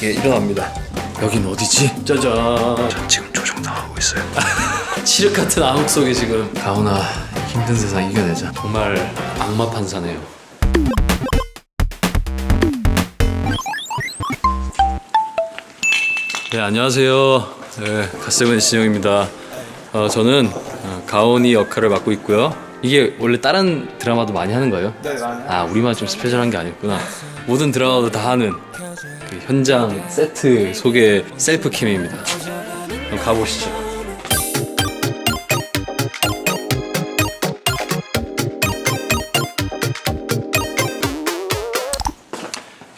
이렇게 일어납니다. 여긴 어디지? 짜잔. 전 지금 조종당하고 있어요. 칠흑 같은 암흑 속에 지금 가훈아 힘든 세상 이겨내자. 정말 악마 판사네요. 네 안녕하세요. 네 갓세븐 신영입니다. 어, 저는 어, 가온이 역할을 맡고 있고요. 이게 원래 다른 드라마도 많이 하는 거예요? 네 많이. 아 우리만 좀 스페셜한 게 아니었구나. 모든 드라마도 다 하는 그 현장 세트 소개 셀프 캠입니다. 그럼 가보시죠.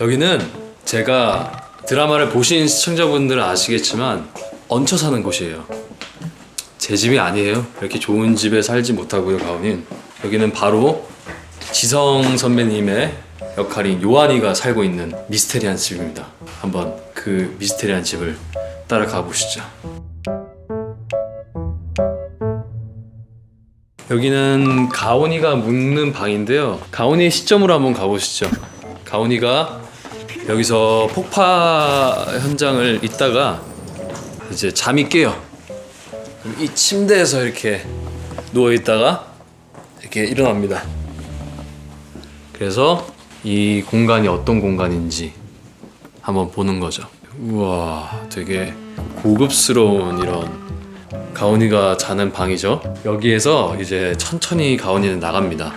여기는 제가 드라마를 보신 시청자분들은 아시겠지만 얹혀 사는 곳이에요. 제 집이 아니에요. 이렇게 좋은 집에 살지 못하고요, 가훈인. 여기는 바로 지성 선배님의 역할인 요한이가 살고 있는 미스테리한 집입니다. 한번 그 미스테리한 집을 따라가 보시죠. 여기는 가온이가 묵는 방인데요. 가온이의 시점으로 한번 가보시죠. 가온이가 여기서 폭파 현장을 있다가 이제 잠이 깨요. 이 침대에서 이렇게 누워 있다가 이렇게 일어납니다. 그래서 이 공간이 어떤 공간인지 한번 보는 거죠. 우와, 되게 고급스러운 이런 가온이가 자는 방이죠. 여기에서 이제 천천히 가온이는 나갑니다.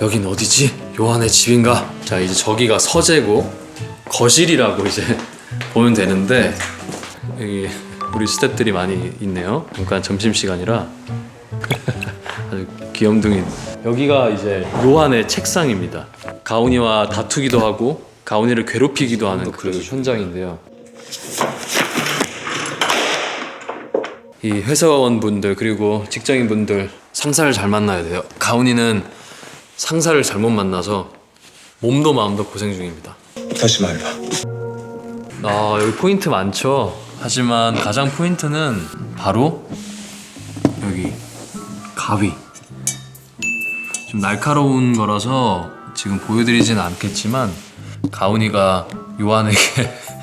여긴 어디지? 요한의 집인가? 자, 이제 저기가 서재고 거실이라고 이제 보면 되는데 여기 우리 스태프들이 많이 있네요. 잠깐 점심 시간이라 아주 귀염둥이. 여기가 이제 요한의 책상입니다. 가온이와 다투기도 하고 가온이를 괴롭히기도 하는 그 현장인데요. 이 회사원분들 그리고 직장인분들 상사를 잘 만나야 돼요. 가온이는 상사를 잘못 만나서 몸도 마음도 고생 중입니다. 다시 말해봐. 아 여기 포인트 많죠. 하지만 가장 포인트는 바로 여기 가위. 좀 날카로운 거라서 지금 보여드리지는 않겠지만 가온이가 요한에게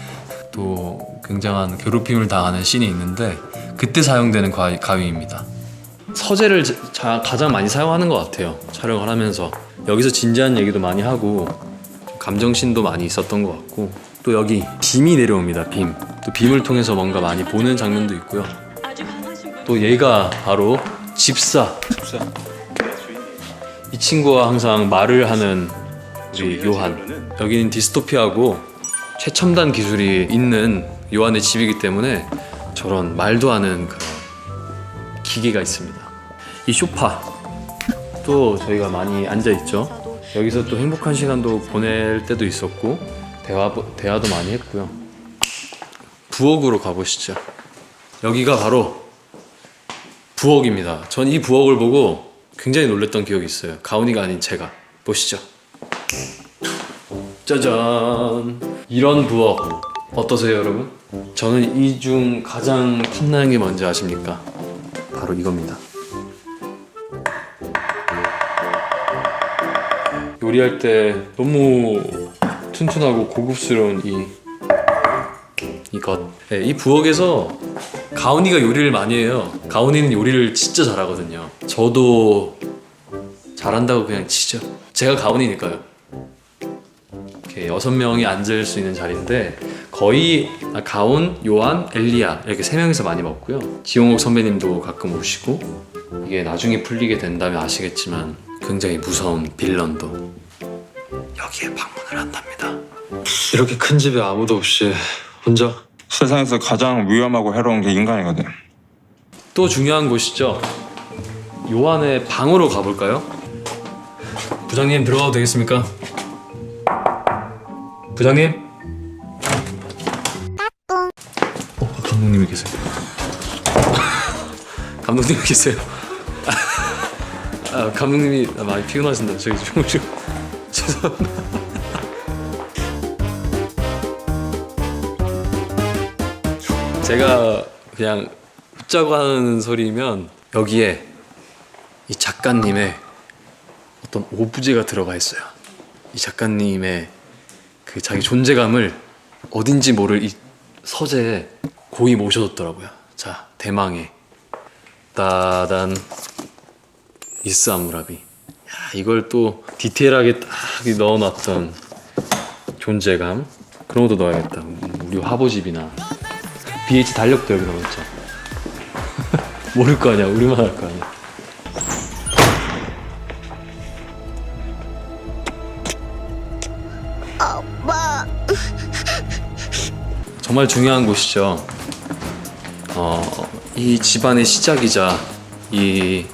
또 굉장한 괴롭힘을 당하는 씬이 있는데 그때 사용되는 가위, 가위입니다. 서재를 자- 가장 많이 사용하는 것 같아요. 촬영을 하면서 여기서 진지한 얘기도 많이 하고 감정신도 많이 있었던 것 같고 또 여기 빔이 내려옵니다. 빔. 또 빔을 통해서 뭔가 많이 보는 장면도 있고요. 또 얘가 바로 집사. 이 친구와 항상 말을 하는 우리 요한. 여기는 디스토피아고 최첨단 기술이 있는 요한의 집이기 때문에 저런 말도 하는 그런 기계가 있습니다. 이 쇼파 또 저희가 많이 앉아 있죠. 여기서 또 행복한 시간도 보낼 때도 있었고 대화 대화도 많이 했고요. 부엌으로 가보시죠. 여기가 바로 부엌입니다. 전 이 부엌을 보고 굉장히 놀랬던 기억이 있어요. 가온이가 아닌 제가 보시죠. 짜잔 이런 부엌 어떠세요, 여러분? 저는 이 중 가장 탐나는 게 뭔지 아십니까? 바로 이겁니다. 요리할 때 너무 튼튼하고 고급스러운 이 이것. 네, 이 부엌에서 가온이가 요리를 많이 해요. 가온이는 요리를 진짜 잘하거든요. 저도 잘한다고 그냥 치죠. 제가 가온이니까요. 이렇게 여섯 명이 앉을 수 있는 자리인데 거의 아, 가온, 요한, 엘리야 이렇게 세 명이서 많이 먹고요. 지용욱 선배님도 가끔 오시고 이게 나중에 풀리게 된다면 아시겠지만 굉장히 무서운 빌런도 여기에 방문을 한답니다. 이렇게 큰 집에 아무도 없이 혼자 세상에서 가장 위험하고 해로운 게 인간이거든. 또 중요한 곳이죠. 요한의 방으로 가볼까요? 부장님 들어가도 되겠습니까? 부장님? 어, 감독님이 계세요. 감독님이 계세요. 아, 감독님이 많이 피곤하신다. 저기 좀 좀. 죄송합니다. 제가 그냥 웃자고 하는 소리면 여기에 이 작가님의 어떤 오브제가 들어가 있어요. 이 작가님의 그 자기 존재감을 어딘지 모를 이 서재에 고이 모셔뒀더라고요. 자, 대망의 따단 이스 아무라비. 야, 이걸 또 디테일하게 딱 넣어놨던 존재감 그런 것도 넣어야겠다. 우리 화보집이나 BH 달력도 여기 넣었죠. 모를 거 아니야. 우리만 할 거 아니야. 정말 중요한 곳이죠. 어, 이 집안의 시작이자 이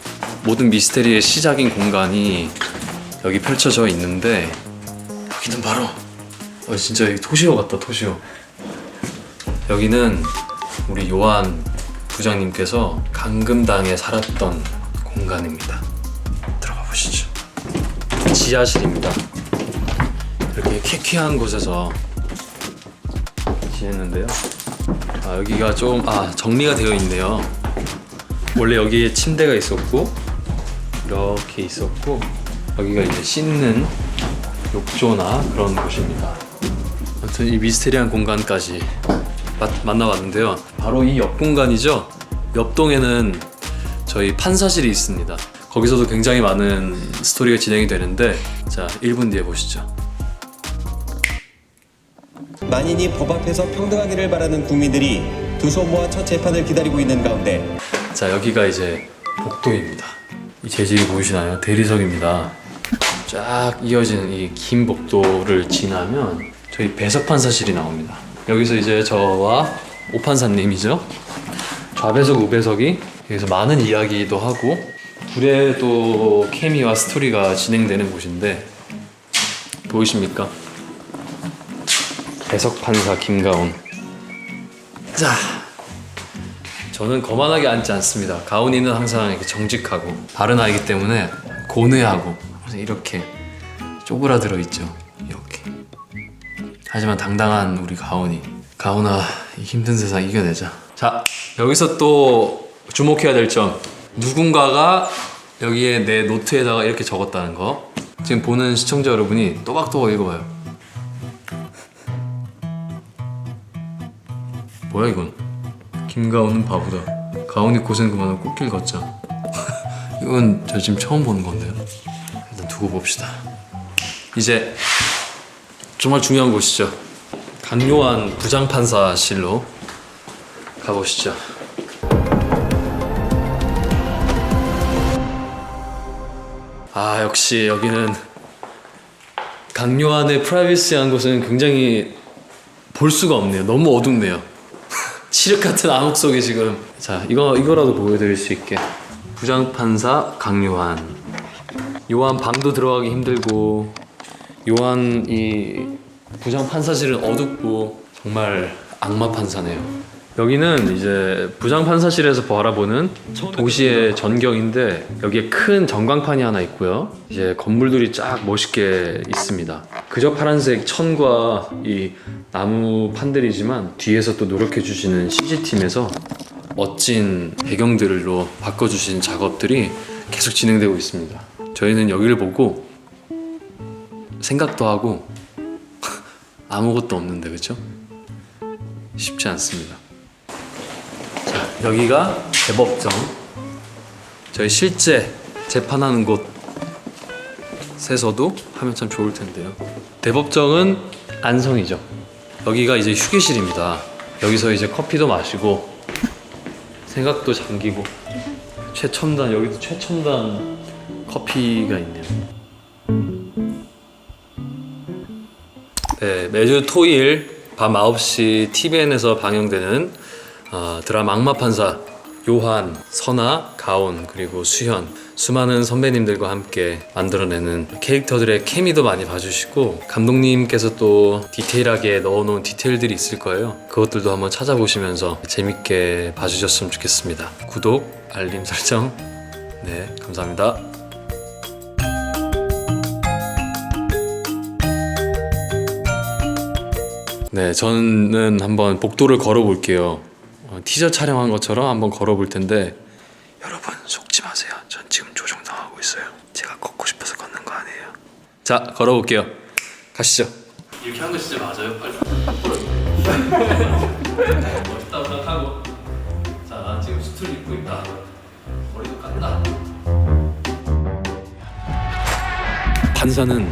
모든 미스테리의 시작인 공간이 여기 펼쳐져 있는데 여기는 바로 어, 진짜 이 토시오 같다 토시오. 여기는 우리 요한 부장님께서 강금당에 살았던 공간입니다. 들어가 보시죠. 지하실입니다. 이렇게 퀴퀴한 곳에서 지냈는데요. 아, 여기가 좀 아, 정리가 되어 있네요. 원래 여기에 침대가 있었고 이렇게 있었고 여기가 이제 씻는 욕조나 그런 곳입니다. 아무튼 이 미스테리한 공간까지 마- 만나봤는데요. 바로 이 옆 공간이죠. 옆 동에는 저희 판사실이 있습니다. 거기서도 굉장히 많은 스토리가 진행이 되는데 자 1분 뒤에 보시죠. 만인이 법 앞에서 평등하기를 바라는 국민들이 두 손 모아 첫 재판을 기다리고 있는 가운데 자 여기가 이제 복도입니다. 이 재질이 보이시나요? 대리석입니다. 쫙 이어지는 이 긴 복도를 지나면 저희 배석 판사실이 나옵니다. 여기서 이제 저와 오 판사님이죠. 좌배석 우배석이 여기서 많은 이야기도 하고 둘의 또 케미와 스토리가 진행되는 곳인데 보이십니까? 배석 판사 김가온. 자, 저는 거만하게 앉지 않습니다. 가온이는 항상 이렇게 정직하고 바른 아이기 때문에 고뇌하고 이렇게 쪼그라들어 있죠. 하지만 당당한 우리 가온이 가온아 이 힘든 세상 이겨내자. 자 여기서 또 주목해야 될 점 누군가가 여기에 내 노트에다가 이렇게 적었다는 거 지금 보는 시청자 여러분이 또박또박 읽어봐요. 뭐야 이건? 김가온은 바보다. 가온이 고생 그만하고 꽃길 걷자. 이건 저 지금 처음 보는 건데요. 일단 두고 봅시다. 이제 정말 중요한 곳이죠. 강요한 부장판사실로 가보시죠. 아 역시 여기는 강요한의 프라이빗시한 곳은 굉장히 볼 수가 없네요. 너무 어둡네요. 칠흑 같은 암흑 속에 지금 자 이거 이거라도 보여드릴 수 있게 부장판사 강요한 요한 방도 들어가기 힘들고 요한 이 부장 판사실은 어둡고 정말 악마 판사네요. 여기는 이제 부장 판사실에서 바라보는 도시의 전경인데 여기에 큰 전광판이 하나 있고요. 이제 건물들이 쫙 멋있게 있습니다. 그저 파란색 천과 이 나무 판들이지만 뒤에서 또 노력해 주시는 CG팀에서 멋진 배경들로 바꿔 주신 작업들이 계속 진행되고 있습니다. 저희는 여기를 보고 생각도 하고 아무것도 없는데 그렇죠? 쉽지 않습니다. 자, 여기가 대법정. 저희 실제 재판하는 곳에서도 하면 참 좋을 텐데요. 대법정은 안성이죠. 여기가 이제 휴게실입니다. 여기서 이제 커피도 마시고 생각도 잠기고 최첨단 여기도 최첨단 커피가 있네요. 매주 토일 밤 9시 TVN에서 방영되는 어, 드라마 악마판사 요한, 선아, 가온 그리고 수현 수많은 선배님들과 함께 만들어내는 캐릭터들의 케미도 많이 봐주시고 감독님께서 또 디테일하게 넣어놓은 디테일들이 있을 거예요. 그것들도 한번 찾아보시면서 재밌게 봐주셨으면 좋겠습니다. 구독, 알림 설정 네 감사합니다. 네, 저는 한번 복도를 걸어볼게요. 어, 티저 촬영한 것처럼 한번 걸어볼 텐데 여러분 속지 마세요. 전 지금 조종 당하고 있어요. 제가 걷고 싶어서 걷는 거 아니에요. 자, 걸어볼게요. 가시죠. 이렇게 한 거 진짜 맞아요? 빨리. 멋있다고 생각하고 자, 난 지금 수트를 입고 있다 머리도 깎다 판사는